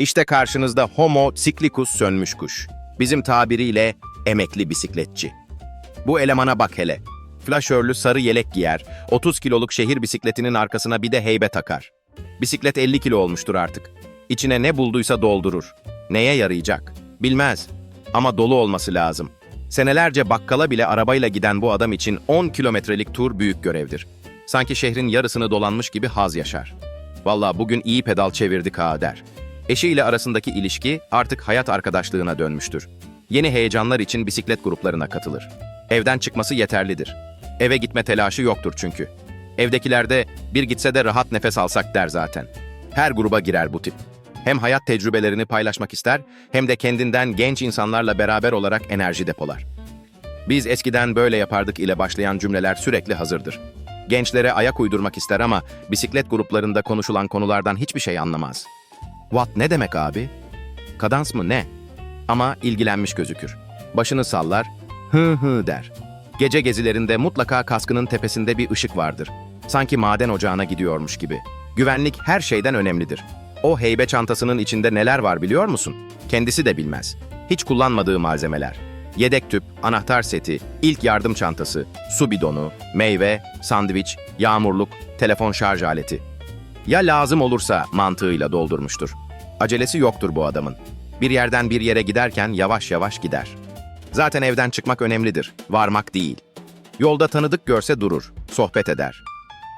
İşte karşınızda Homo cyclicus sönmüş kuş. Bizim tabiriyle emekli bisikletçi. Bu elemana bak hele. Flaşörlü sarı yelek giyer, 30 kiloluk şehir bisikletinin arkasına bir de heybe takar. Bisiklet 50 kilo olmuştur artık. İçine ne bulduysa doldurur. Neye yarayacak? Bilmez. Ama dolu olması lazım. Senelerce bakkala bile arabayla giden bu adam için 10 kilometrelik tur büyük görevdir. Sanki şehrin yarısını dolanmış gibi haz yaşar. Vallahi bugün iyi pedal çevirdik ha der. Eşiyle arasındaki ilişki artık hayat arkadaşlığına dönmüştür. Yeni heyecanlar için bisiklet gruplarına katılır. Evden çıkması yeterlidir. Eve gitme telaşı yoktur çünkü. Evdekilerde bir gitse de rahat nefes alsak der zaten. Her gruba girer bu tip. Hem hayat tecrübelerini paylaşmak ister hem de kendinden genç insanlarla beraber olarak enerji depolar. Biz eskiden böyle yapardık ile başlayan cümleler sürekli hazırdır. Gençlere ayak uydurmak ister ama bisiklet gruplarında konuşulan konulardan hiçbir şey anlamaz. What ne demek abi? Kadans mı ne? Ama ilgilenmiş gözükür. Başını sallar, hı hı der. Gece gezilerinde mutlaka kaskının tepesinde bir ışık vardır. Sanki maden ocağına gidiyormuş gibi. Güvenlik her şeyden önemlidir. O heybe çantasının içinde neler var biliyor musun? Kendisi de bilmez. Hiç kullanmadığı malzemeler. Yedek tüp, anahtar seti, ilk yardım çantası, su bidonu, meyve, sandviç, yağmurluk, telefon şarj aleti. Ya lazım olursa mantığıyla doldurmuştur. Acelesi yoktur bu adamın. Bir yerden bir yere giderken yavaş yavaş gider. Zaten evden çıkmak önemlidir, varmak değil. Yolda tanıdık görse durur, sohbet eder.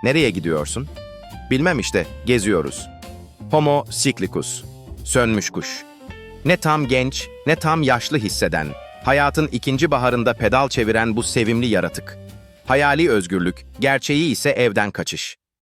Nereye gidiyorsun? Bilmem işte, geziyoruz. Homo cyclicus, sönmüş kuş. Ne tam genç, ne tam yaşlı hisseden, hayatın ikinci baharında pedal çeviren bu sevimli yaratık. Hayali özgürlük, gerçeği ise evden kaçış.